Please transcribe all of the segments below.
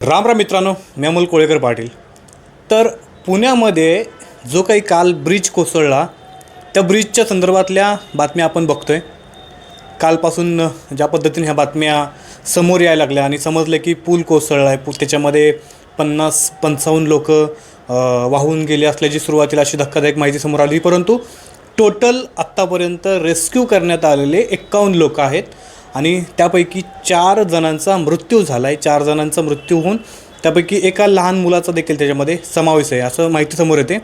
राम राम मित्रांनो मी अमोल कोळेकर पाटील. तर पुण्यामध्ये जो काही काल ब्रिज कोसळला त्या ब्रिजच्या संदर्भातल्या बातम्या आपण बघतो आहे कालपासून ज्या पद्धतीने ह्या बातम्या समोर यायला लागल्या आणि समजलं की पूल कोसळला आहे पू त्याच्यामध्ये पन्नास पंचावन्न लोक वाहून गेले असल्याची सुरुवातीला अशी धक्कादायक माहिती समोर आली परंतु टोटल आत्तापर्यंत रेस्क्यू करण्यात आलेले एक्कावन्न लोक आहेत. आणि त्यापैकी चार जणांचा मृत्यू झाला आहे चार जणांचा मृत्यू होऊन त्यापैकी एका लहान मुलाचा देखील त्याच्यामध्ये समावेश आहे. असं माहिती समोर येते.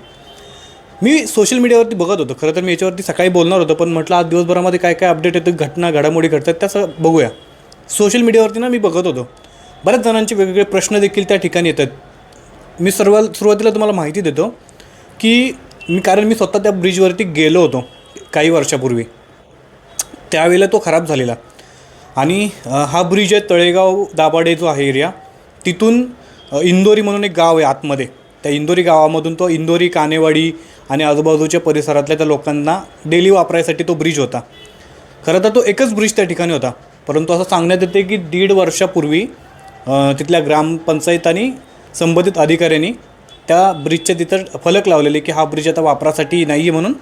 मी सोशल मीडियावरती बघत होतो. खरं तर मी याच्यावरती सकाळी बोलणार होतो पण म्हटलं आज दिवसभरामध्ये काय काय अपडेट येतं घटना घडामोडी घडतात त्याचं बघूया. सोशल मीडियावरती ना मी बघत होतो. बऱ्याच जणांचे वेगवेगळे प्रश्न देखील त्या ठिकाणी येतात. मी सर्व सुरुवातीला तुम्हाला माहिती देतो की मी कारण मी स्वतः त्या ब्रिजवरती गेलो होतो काही वर्षापूर्वी. त्यावेळेला तो खराब झालेला. आणि हा ब्रिज आहे तळेगाव दाभाडे जो आहे एरिया तिथून इंदोरी म्हणून एक गाव आहे आतमध्ये. त्या इंदोरी गावामधून तो इंदोरी कानेवाडी आणि आजूबाजूच्या परिसरातल्या त्या लोकांना डेली वापरायसाठी तो ब्रिज होता. खरं तर तो एकच ब्रिज त्या ठिकाणी होता. परंतु असं सांगण्यात येते की दीड वर्षापूर्वी तिथल्या ग्रामपंचायत आणि संबंधित अधिकाऱ्यांनी त्या ब्रिजच्या तिथं फलक लावलेले की हा ब्रिज आता वापरासाठी नाही आहे म्हणून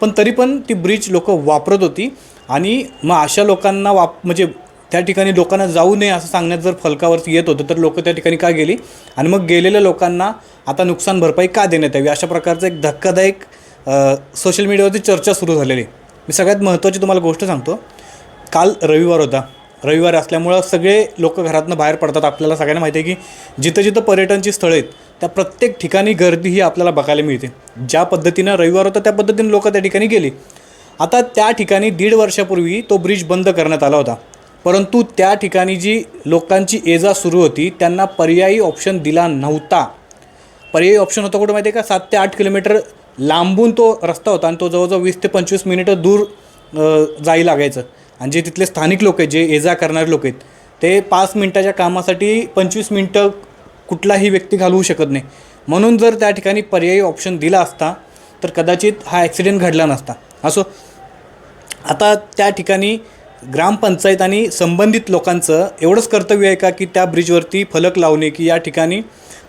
पण तरी पण ती ब्रिज लोक वापरत होती. आणि मग अशा लोकांना वाप म्हणजे त्या ठिकाणी लोकांना जाऊ नये असं सांगण्यात जर फलकावरती येत होतं तर लोक त्या ठिकाणी का गेली? आणि मग गेलेल्या लोकांना आता नुकसान भरपाई का देण्यात यावी? अशा प्रकारचं एक धक्कादायक सोशल मीडियावरती चर्चा सुरू झालेली मी सगळ्यात महत्त्वाची तुम्हाला गोष्ट सांगतो. काल रविवार होता. रविवार असल्यामुळं सगळे लोक घरातनं बाहेर पडतात. आपल्याला सगळ्यांना माहिती आहे की जिथं जिथं पर्यटनची स्थळं आहेत त्या प्रत्येक ठिकाणी गर्दी ही आपल्याला बघायला मिळते. ज्या पद्धतीनं रविवार होता त्या पद्धतीनं लोक त्या ठिकाणी गेली. आता त्या ठिकाणी दीड वर्षापूर्वी तो ब्रिज बंद करण्यात आला होता. परंतु त्या ठिकाणी जी लोकांची एजा सुरू होती त्यांना पर्यायी ऑप्शन दिला नव्हता. पर्यायी ऑप्शन होता कुठं माहिती आहे का? सात ते आठ किलोमीटर लांबून तो रस्ता होता आणि तो जवळजवळ वीस ते पंचवीस मिनिटं दूर जाई लागायचं. आणि जे तिथले स्थानिक लोक आहेत जे ये जा करणारे लोक आहेत ते पाच मिनटाच्या कामासाठी पंचवीस मिनटं कुठलाही व्यक्ती घालवू शकत नाही. म्हणून जर त्या ठिकाणी पर्यायी ऑप्शन दिला असता तर कदाचित हा ॲक्सिडेंट घडला नसता. असो आता त्या ठिकाणी ग्रामपंचायत आणि संबंधित लोकांचं एवढंच कर्तव्य आहे का की त्या ब्रिजवरती फलक लावणे की या ठिकाणी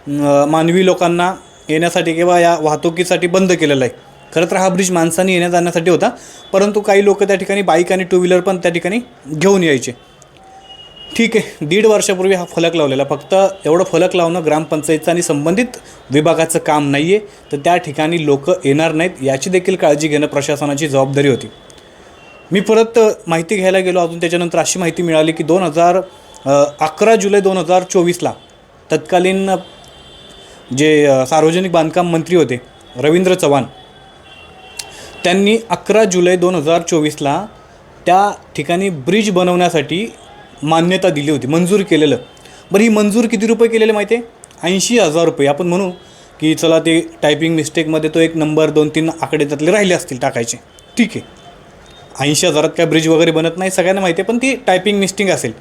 मानवी लोकांना येण्यासाठी किंवा या वाहतुकीसाठी बंद केलेलं आहे? खरं तर हा ब्रिज माणसांनी येण्या जाण्यासाठी होता. परंतु काही लोक त्या ठिकाणी बाईक आणि टू व्हीलर पण त्या ठिकाणी घेऊन यायचे. ठीक आहे दीड वर्षापूर्वी हा फलक लावलेला. फक्त एवढं फलक लावणं ग्रामपंचायतचं आणि संबंधित विभागाचं काम नाही आहे तर त्या ठिकाणी लोक येणार नाहीत याची देखील काळजी घेणं प्रशासनाची जबाबदारी होती. मी परत माहिती घ्यायला गेलो. अजून त्याच्यानंतर अशी माहिती मिळाली की दोन हजार अकरा जुलै दोन हजार चोवीसला तत्कालीन जे सार्वजनिक बांधकाम मंत्री होते रवींद्र चव्हाण त्यांनी अकरा जुलै दोन हजार चोवीसला त्या ठिकाणी ब्रिज बनवण्यासाठी मान्यता दिली होती मंजूर केलेलं. बरं ही मंजूर किती रुपये केलेले माहिती आहे? ऐंशी हजार रुपये. आपण म्हणू की चला ते टायपिंग मिस्टेकमध्ये तो एक नंबर दोन तीन आकडे त्यातले राहिले असतील टाकायचे. ठीक आहे. ऐंशी हजारात काय ब्रिज वगैरे बनत नाही सगळ्यांना माहिती आहे पण ती टायपिंग मिस्टेक असेल.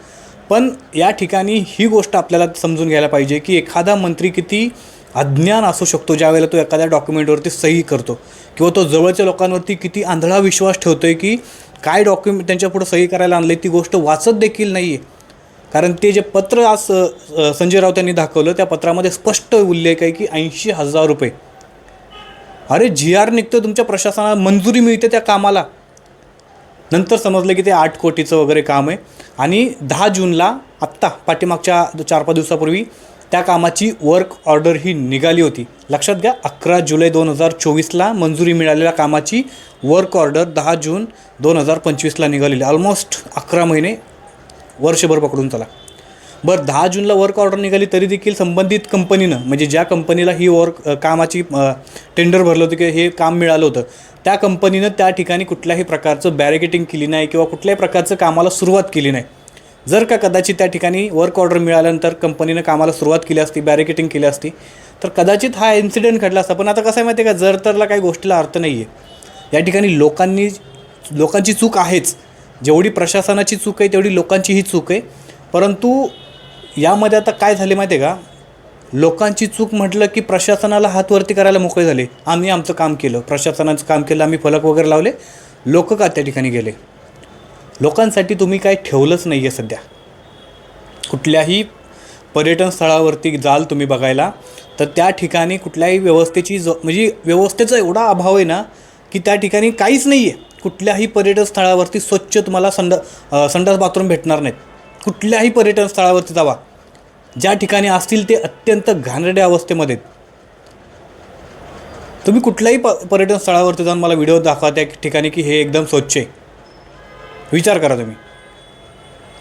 पण या ठिकाणी ही गोष्ट आपल्याला समजून घ्यायला पाहिजे की एखादा मंत्री किती अज्ञान असू शकतो ज्यावेळेला तो एखाद्या डॉक्युमेंटवरती सही करतो. किंवा तो जवळच्या लोकांवरती किती आंधळा विश्वास ठेवतो आहे की काय डॉक्युमेंट त्यांच्यापुढं सही करायला आणलं ती गोष्ट वाचत देखील नाही आहे कारण ते जे पत्र आज संजय राऊत यांनी दाखवलं त्या पत्रामध्ये स्पष्ट उल्लेख आहे की ऐंशी हजार रुपये. अरे जी आर निघतं तुमच्या प्रशासनाला मंजुरी मिळते त्या कामाला. नंतर समजलं की ते आठ कोटीचं वगैरे काम आहे. आणि दहा जूनला आत्ता पाठीमागच्या चार पाच दिवसापूर्वी त्या कामाची वर्क ऑर्डर ही निघाली होती. लक्षात घ्या अकरा जुलै दोन हजार चोवीसला मंजुरी मिळालेल्या कामाची वर्क ऑर्डर दहा जून दोन हजार पंचवीसला निघालेली. ऑलमोस्ट अकरा महिने वर्षभर पकडून चला. बरं दहा जूनला वर्क ऑर्डर निघाली तरी देखील संबंधित कंपनीनं म्हणजे ज्या कंपनीला ही वर्क कामाची टेंडर भरलं होतं किंवा हे काम मिळालं होतं त्या कंपनीनं त्या ठिकाणी कुठल्याही प्रकारचं बॅरिगेटिंग केली नाही किंवा कुठल्याही प्रकारचं कामाला सुरुवात केली नाही. जर का कदाचित त्या ठिकाणी वर्क ऑर्डर मिळाल्यानंतर कंपनीनं कामाला सुरुवात केली असती बॅरिकेटिंग केली असती तर कदाचित हा इन्सिडेंट घडला असता. पण आता कसं आहे माहिती आहे का? जर तरला काही गोष्टीला अर्थ नाही आहे या ठिकाणी लोकांनी लोकांची चूक आहेच. जेवढी प्रशासनाची चूक आहे तेवढी लोकांचीही चूक आहे. परंतु यामध्ये आता काय झाले माहिती आहे का? लोकांची चूक म्हटलं की प्रशासनाला हातवरती करायला मोकळे झाले. आम्ही आमचं काम केलं. प्रशासनाचं काम केलं आम्ही फलक वगैरे लावले. लोक का त्या ठिकाणी गेले? लोकांसाठी तुम्ही काय ठेवलंच नाही आहे सध्या. कुठल्याही पर्यटन स्थळावरती जाल तुम्ही बघायला तर त्या ठिकाणी कुठल्याही व्यवस्थेची ज म्हणजे व्यवस्थेचा एवढा अभाव आहे ना की त्या ठिकाणी काहीच नाही आहे कुठल्याही पर्यटन स्थळावरती स्वच्छ तुम्हाला संड संडास बाथरूम भेटणार नाहीत. कुठल्याही पर्यटन स्थळावरती जावा. ज्या ठिकाणी असतील ते अत्यंत घाणेरड्या अवस्थेमध्ये तुम्ही कुठल्याही प पर्यटन स्थळावरती जाऊन मला व्हिडिओ दाखवा त्या ठिकाणी की हे एकदम स्वच्छ आहे. विचार करा तुम्ही.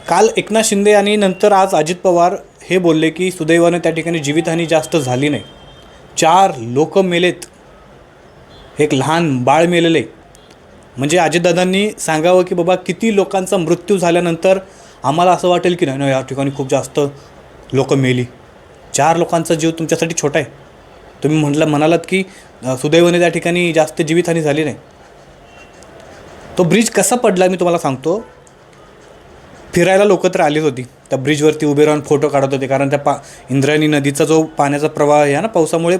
काल एकनाथ शिंदे आणि नंतर आज अजित पवार हे बोलले की सुदैवाने त्या ठिकाणी जीवितहानी जास्त झाली नाही. चार लोक मेलेत. एक लहान बाळ मेलेले. म्हणजे अजितदादांनी सांगावं की बाबा किती लोकांचा मृत्यू झाल्यानंतर आम्हाला असं वाटेल की नाही नाही या ठिकाणी खूप जास्त लोक मेली. चार लोकांचा जीव तुमच्यासाठी छोटा आहे. तुम्ही म्हटलं म्हणालात की सुदैवाने त्या ठिकाणी जास्त जीवितहानी झाली नाही. तो ब्रिज कसा पडला मी तुम्हाला सांगतो. फिरायला लोक तर आलीच होती. त्या ब्रिजवरती उभे राहून फोटो काढत होते. कारण त्या पा इंद्रायणी नदीचा जो पाण्याचा प्रवाह आहे ना पावसामुळे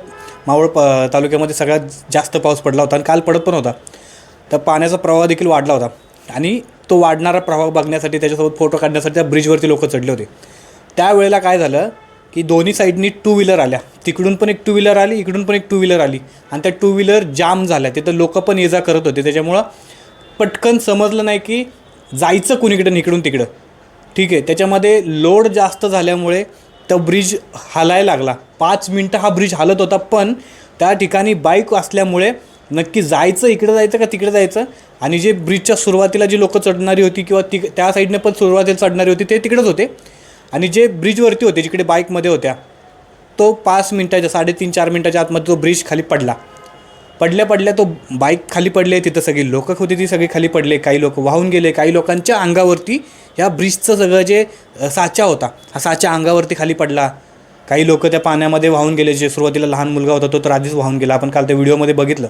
मावळ प तालुक्यामध्ये सगळ्यात जास्त पाऊस पडला होता आणि काल पडत पण होता. त्या पाण्याचा प्रवाह देखील वाढला होता. आणि तो वाढणारा प्रवाह बघण्यासाठी त्याच्यासोबत फोटो काढण्यासाठी त्या ब्रिजवरती लोक चढले होते. त्यावेळेला काय झालं की दोन्ही साईडनी टू व्हीलर आल्या. तिकडून पण एक टू व्हीलर आली इकडून पण एक टू व्हीलर आली. आणि त्या टू व्हीलर जाम झाल्या. तिथं लोक पण ये जा करत होते. त्याच्यामुळं पटकन समजलं नाही की जायचं कुणीकडं इकडून तिकडं. ठीक आहे त्याच्यामध्ये लोड जास्त झाल्यामुळे तो ब्रिज हालायला लागला. पाच मिनटं हा ब्रिज हालत होता पण त्या ठिकाणी बाईक असल्यामुळे नक्की जायचं इकडं जायचं का तिकडे जायचं? आणि जे ब्रिजच्या सुरुवातीला जी लोकं चढणारी होती किंवा ती त्या साईडने पण सुरुवातीला चढणारी होती ते तिकडेच होते. आणि जे ब्रिजवरती होते जिकडे बाईकमध्ये होत्या तो पाच मिनटाच्या साडेतीन चार मिनटाच्या आतमध्ये तो ब्रिज खाली पडला. पडल्या पडल्या तो बाईक खाली पडले तिथं सगळी लोकं होती ती सगळी खाली पडले काही लोक वाहून गेले काही लोकांच्या अंगावरती ह्या ब्रिजचं सगळं जे साचा होता हा साचा अंगावरती खाली पडला. काही लोक त्या पाण्यामध्ये वाहून गेले जे सुरुवातीला लहान मुलगा होता तो तर आधीच वाहून गेला आपण काल त्या व्हिडिओमध्ये बघितलं.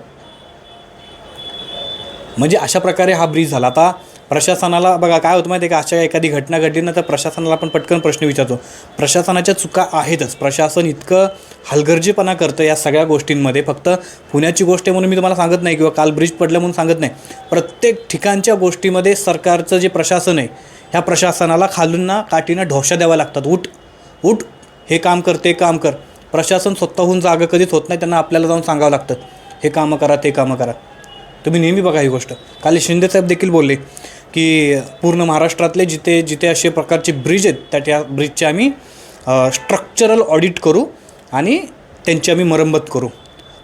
म्हणजे अशा प्रकारे हा ब्रिज झाला. आता प्रशासनाला बघा काय होतं माहिती आहे का? अशा एखादी घटना घडली ना तर प्रशासनाला आपण पटकन प्रश्न विचारतो. प्रशासनाच्या चुका आहेतच. प्रशासन इतकं हलगर्जीपणा करतं या सगळ्या गोष्टींमध्ये. फक्त पुण्याची गोष्ट म्हणून मी तुम्हाला सांगत नाही किंवा काल ब्रिज पडलं म्हणून सांगत नाही. प्रत्येक ठिकाणच्या गोष्टीमध्ये सरकारचं जे प्रशासन आहे ह्या प्रशासनाला खालून ना काठीनं ढोशा द्याव्या लागतात. उठ उठ हे काम कर ते काम कर. प्रशासन स्वतःहून जागा कधीच होत नाही त्यांना आपल्याला जाऊन सांगावं लागतं. हे कामं करा ते कामं करा. तुम्ही नेहमी बघा ही गोष्ट. काल शिंदेसाहेब देखील बोलले की पूर्ण महाराष्ट्रातले जिथे जिथे असे प्रकारचे ब्रिज आहेत त्या त्या ब्रिजचे आम्ही स्ट्रक्चरल ऑडिट करू आणि त्यांची आम्ही मरम्मत करू.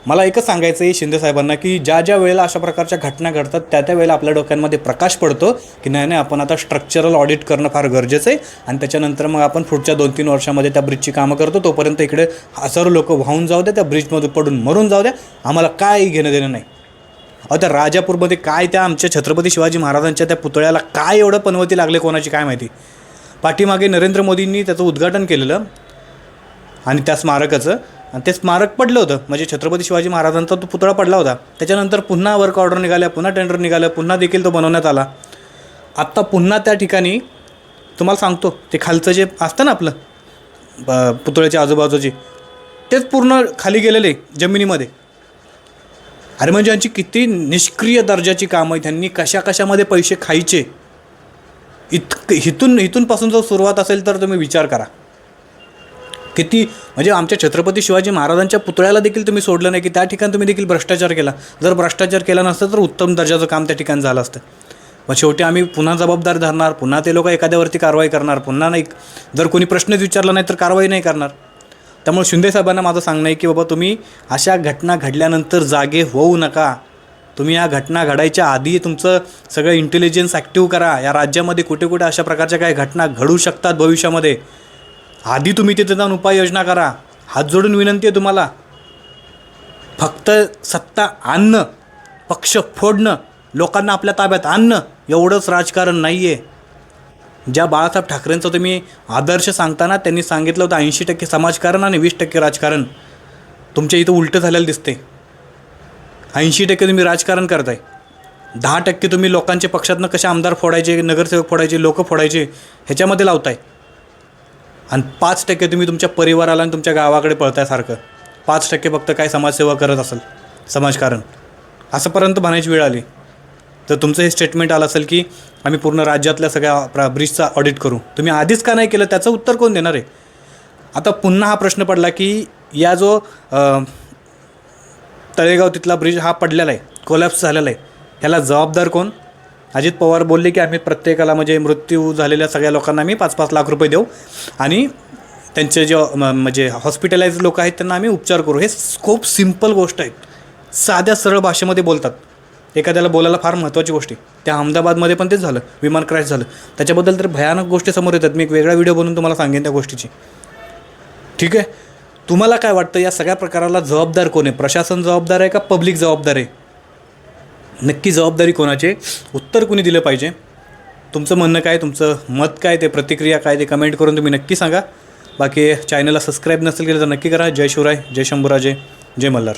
मला एकच सांगायचं आहे शिंदे साहेबांना की ज्या ज्या वेळेला अशा प्रकारच्या घटना घडतात त्या त्या वेळेला आपल्या डोक्यांमध्ये प्रकाश पडतो की नाही नाही आपण आता स्ट्रक्चरल ऑडिट करणं फार गरजेचं आहे आणि त्याच्यानंतर मग आपण पुढच्या दोन तीन वर्षामध्ये त्या ब्रिजची कामं करतो तोपर्यंत इकडे हजारो लोक वाहून जाऊ द्या त्या ब्रिजमधून पडून मरून जाऊ द्या. आम्हाला काय घेणं देणं नाही. आता राजापूरमध्ये काय त्या आमच्या छत्रपती शिवाजी महाराजांच्या त्या पुतळ्याला काय एवढं पनवती लागले कोणाची काय माहिती? पाठीमागे नरेंद्र मोदींनी त्याचं उद्घाटन केलेलं आणि त्या स्मारकाचं. आणि ते स्मारक पडलं होतं. म्हणजे छत्रपती शिवाजी महाराजांचा तो पुतळा पडला होता. त्याच्यानंतर पुन्हा वर्क ऑर्डर निघाल्या पुन्हा टेंडर निघालं पुन्हा देखील तो बनवण्यात आला. आत्ता पुन्हा त्या ठिकाणी तुम्हाला सांगतो ते खालचं जे असतं ना आपलं ब- पुतळ्याच्या आजूबाजूची तेच पूर्ण खाली गेलेले जमिनीमध्ये. अरे म्हणजे यांची किती निष्क्रिय दर्जाची कामं आहे त्यांनी कशा कशामध्ये पैसे खायचे? इतक हिथून हिथूनपासून जर सुरुवात असेल तर तुम्ही विचार करा. किती म्हणजे आमच्या छत्रपती शिवाजी महाराजांच्या पुतळ्याला देखील तुम्ही सोडलं नाही की त्या ठिकाणी तुम्ही देखील भ्रष्टाचार केला. जर भ्रष्टाचार केला नसतं तर उत्तम दर्जाचं काम त्या ठिकाणी झालं असतं. मग शेवटी आम्ही पुन्हा जबाबदार धरणार पुन्हा ते लोक एखाद्यावरती कारवाई करणार पुन्हा नाही जर कोणी प्रश्नच विचारला नाही तर कारवाई नाही करणार. त्यामुळे शिंदे साहेबांना माझं सांगणं आहे की बाबा तुम्ही अशा घटना घडल्यानंतर जागे होऊ नका. तुम्ही या घटना घडायच्या आधी तुमचं सगळं इंटेलिजन्स ॲक्टिव्ह करा. या राज्यामध्ये कुठे कुठे अशा प्रकारच्या काही घटना घडू शकतात भविष्यामध्ये. आधी तुम्ही तिथे जाऊन उपाययोजना करा. हात जोडून विनंती आहे तुम्हाला. फक्त सत्ता आणणं पक्ष फोडणं लोकांना आपल्या ताब्यात आणणं एवढंच राजकारण नाही आहे ज्या बाळासाहेब ठाकरेंचा तुम्ही आदर्श सांगताना त्यांनी सांगितलं होतं ऐंशी टक्के समाजकारण आणि वीस टक्के राजकारण. तुमच्या इथं उलटं झालेलं दिसते ऐंशी टक्के तुम्ही राजकारण करताय. दहा टक्के तुम्ही लोकांच्या पक्षातनं कसे आमदार फोडायचे नगरसेवक फोडायचे लोक फोडायचे ह्याच्यामध्ये लावताय. आणि पाच टक्के तुम्ही तुमच्या परिवाराला आणि तुमच्या गावाकडे पळताय सारखं. पाच टक्के फक्त काय समाजसेवा करत असेल समाजकारण. असंपर्यंत म्हणायची वेळ आली. तर तुमचं हे स्टेटमेंट आलं असेल की आम्ही पूर्ण राज्यातल्या सगळ्या प्रा ब्रिजचा ऑडिट करू. तुम्ही आधीच का नाही केलं? त्याचं उत्तर कोण देणार आहे? आता पुन्हा हा प्रश्न पडला की या जो तळेगाव तिथला ब्रिज हा पडलेला आहे कोलॅप्स झालेला आहे ह्याला जबाबदार कोण? अजित पवार बोलले की आम्ही प्रत्येकाला म्हणजे मृत्यू झालेल्या सगळ्या लोकांना आम्ही पाच पाच लाख रुपये देऊ आणि त्यांचे जे म्हणजे हॉस्पिटलाइज लोक आहेत त्यांना आम्ही उपचार करू. हे खूप सिंपल गोष्ट आहेत साध्या सरळ भाषेमध्ये बोलतात. एखाद्याला बोलायला फार महत्त्वाची गोष्टी त्या अहमदाबादमध्ये पण तेच झालं. विमान क्रॅश झालं. त्याच्याबद्दल तर भयानक गोष्टी समोर येतात. मी एक वेगळा व्हिडिओ बनवून तुम्हाला सांगेन त्या गोष्टीची. ठीक आहे? तुम्हाला काय वाटतं या सगळ्या प्रकाराला जबाबदार कोण आहे? प्रशासन जबाबदार आहे का पब्लिक जबाबदार आहे? नक्की जबाबदारी कोणाची उत्तर कुणी दिलं पाहिजे? तुमचं म्हणणं काय? तुमचं मत काय? ते प्रतिक्रिया काय? ते कमेंट करून तुम्ही नक्की सांगा. बाकी चॅनलला सबस्क्राईब नसेल केलं तर नक्की करा. जय शिवराय. जय शंभूराजे. जय मल्हार.